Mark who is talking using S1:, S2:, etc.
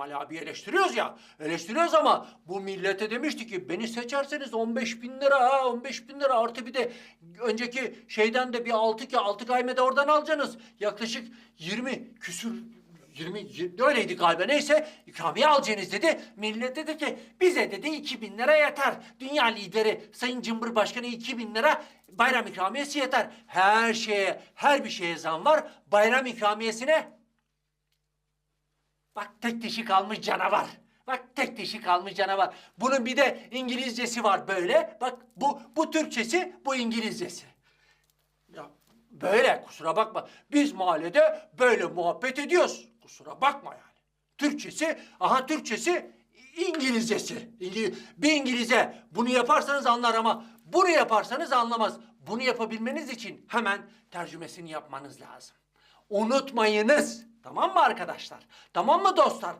S1: Ali abi eleştiriyoruz ya, eleştiriyoruz ama bu millete demişti ki beni seçerseniz 15 bin lira ha, 15 bin lira artı bir de önceki şeyden de bir altı ki altı kaymede oradan alacaksınız. Yaklaşık 20 küsür 20, 20 öyleydi galiba neyse ikramiye alacaksınız dedi. Millet dedi ki bize dedi 2000 lira yeter. Dünya lideri Sayın Cumhurbaşkanı 2000 lira bayram ikramiyesi yeter. Her şeye her bir şeye zam var. Bayram ikramiyesine Bak tek dişi kalmış canavar. Bak tek dişi kalmış canavar. Bunun bir de İngilizcesi var böyle. Bak bu bu Türkçesi, bu İngilizcesi. Ya böyle kusura bakma. Biz mahallede böyle muhabbet ediyoruz. Kusura bakma yani. Türkçesi, aha Türkçesi, İngilizcesi. İngi- bir İngilize bunu yaparsanız anlar ama bunu yaparsanız anlamaz. Bunu yapabilmeniz için hemen tercümesini yapmanız lazım. Unutmayınız. Tamam mı arkadaşlar? Tamam mı dostlar?